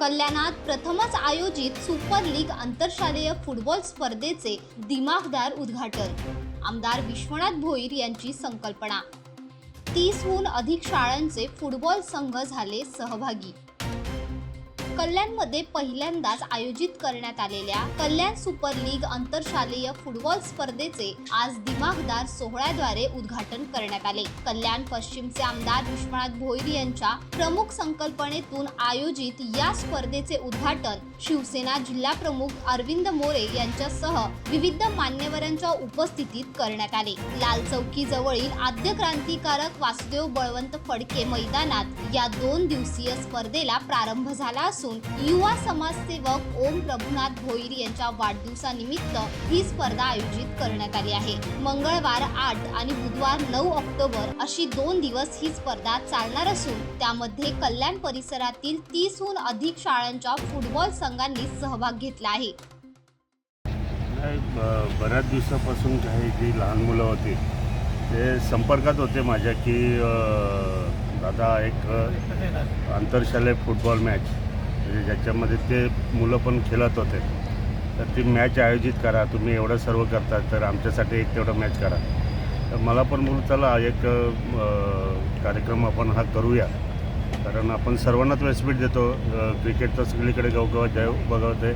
कल्याणात प्रथमच आयोजित सुपर लीग आंतरशालेय फुटबॉल स्पर्धेचे दिमाखदार उद्घाटन. आमदार विश्वनाथ भोईर यांची संकल्पना. तीसहून अधिक शाळांचे फुटबॉल संघ झाले सहभागी. कल्याणमध्ये पहिल्यांदाच आयोजित करण्यात आलेल्या कल्याण सुपर लीग आंतरशालेय फुटबॉल स्पर्धेचे आज दिमाखदार सोहळ्याद्वारे उद्घाटन करण्यात आले. कल्याण पश्चिमचे आमदार विश्वनाथ भोईर यांच्या प्रमुख संकल्पनेतून आयोजित या स्पर्धेचे उद्घाटन शिवसेना जिल्हा प्रमुख अरविंद मोरे यांच्यासह विविध मान्यवरांच्या उपस्थितीत करण्यात आले. लाल चौकी जवळील आद्य क्रांतिकारक वासुदेव बळवंत फडके मैदानात या दोन दिवसीय स्पर्धेला प्रारंभ झाला असून युवा समाजसेवक ओम प्रभुनाथ भोईर यांच्या वाढदिवसानिमित्त ही स्पर्धा आयोजित करण्यात आली आहे. मंगळवार आठ आणि बुधवार नऊ ऑक्टोबर अशी दोन दिवस ही स्पर्धा चालणार असून त्यामध्ये कल्याण परिसरातील तीसहून अधिक शाळांच्या फुटबॉल संघांनी सहभाग घेतला आहे. बऱ्याच दिवसापासून काही जी लहान मुलं होती ते संपर्कात होते माझ्या की दादा एक आंतरशालेय फुटबॉल मॅच. म्हणजे ज्याच्यामध्ये ते मुलं पण खेळत होते. तर ती मॅच आयोजित करा तुम्ही एवढं सर्व करता तर आमच्यासाठी एक तेवढं मॅच करा. तर मला पण बोलू चला एक कार्यक्रम आपण हा करूया. कारण आपण सर्वांनाच व्यासपीठ देतो. क्रिकेट तर सगळीकडे गावगावात जय बघवते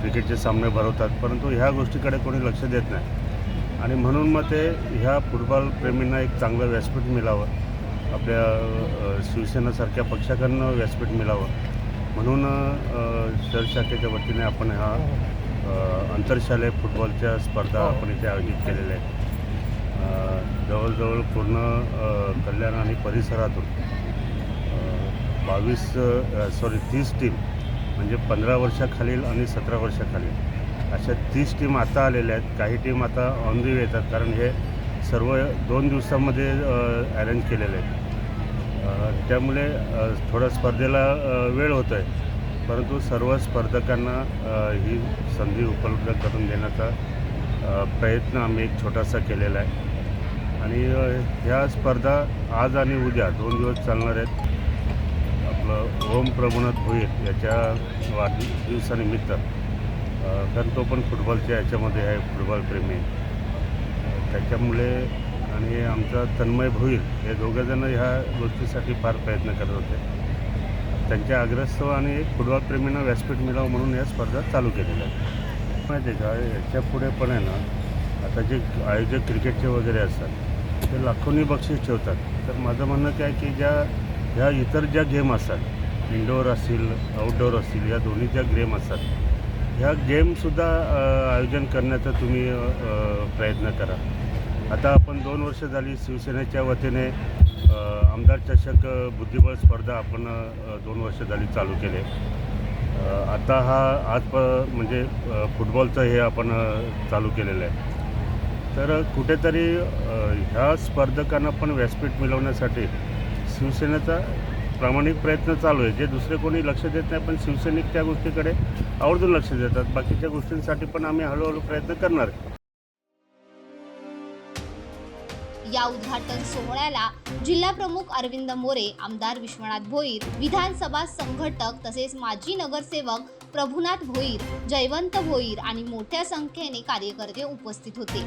क्रिकेटचे सामने भरवतात. परंतु ह्या गोष्टीकडे कोणी लक्ष देत नाही. आणि म्हणून मग ते ह्या फुटबॉल प्रेमींना एक चांगलं व्यासपीठ मिळावं. आपल्या शिवसेनेसारख्या शिवसेनासारख्या पक्षाकडनं व्यासपीठ मिळावं. म्हणून शहर शाखेच्या वतीने आपण हा आंतरशालेय फुटबॉलच्या स्पर्धा आपण इथे आयोजित केलेल्या आहेत. जवळजवळ पूर्ण कल्याण आणि परिसरातून बावीस सॉरी तीस टीम म्हणजे पंधरा वर्षाखालील आणि सतरा वर्षाखालील अशा तीस टीम आता आलेल्या आहेत. काही टीम आता ऑन दी वे येतात कारण हे सर्व दोन दिवसामध्ये अरेंज केलेले आहेत. त्यामुळे थोडा स्पर्धेला वेळ होतो आहे परंतु सर्व स्पर्धकांना ही संधी उपलब्ध करून देण्याचा प्रयत्न आम्ही एक छोटासा केलेला आहे. आणि ह्या स्पर्धा आज आणि उद्या दोन दिवस चालणार आहेत. आपलं ओम प्रभुनाथ भोईर याच्या वाढदिवसानिमित्त कारण तो पण फुटबॉलच्या याच्यामध्ये आहे फुटबॉल प्रेमी. त्याच्यामुळे आणि आमचा तन्मय भोईर हे दोघंजणं ह्या गोष्टीसाठी फार प्रयत्न करत होते. त्यांच्या आग्रस्तव आणि फुटबॉलप्रेमींना व्यासपीठ मिळावं म्हणून या स्पर्धा चालू केलेल्या आहेत. माहिती आहे का? याच्यापुढे पण आहे ना आता जे आयोजक क्रिकेटचे वगैरे असतात ते लाखोंनी बक्षीस ठेवतात. तर माझं म्हणणं काय की ज्या ह्या इतर ज्या गेम असतात इनडोअर असतील आउटडोअर असतील या दोन्ही ज्या गेम असतात ह्या गेमसुद्धा आयोजन करण्याचा तुम्ही प्रयत्न करा. आता आपण दोन वर्ष झाली शिवसेनेच्या वतीने आमदार चषक बुद्धिबळ स्पर्धा आपण दोन वर्ष झाली चालू केले. आता हा आज प म्हणजे फुटबॉलचं हे आपण चालू केलेलं आहे. तर कुठेतरी ह्या स्पर्धकांना पण व्यासपीठ मिळवण्यासाठी शिवसेनेचा प्रामाणिक प्रयत्न चालू आहे. जे दुसरे कोणी लक्ष देत नाही पण शिवसैनिक त्या गोष्टीकडे आवर्जून लक्ष देतात. बाकीच्या गोष्टींसाठी पण आम्ही हळूहळू प्रयत्न करणार या उद्घाटन सोहळ्याला जिल्हा प्रमुख अरविंद मोरे आमदार विश्वनाथ भोईर विधानसभा संघटक तसेच माजी नगरसेवक प्रभुनाथ भोईर जयवंत भोईर आणि मोठ्या संख्येने कार्यकर्ते उपस्थित होते.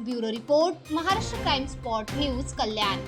Bureau report Maharashtra crime spot news Kalyan.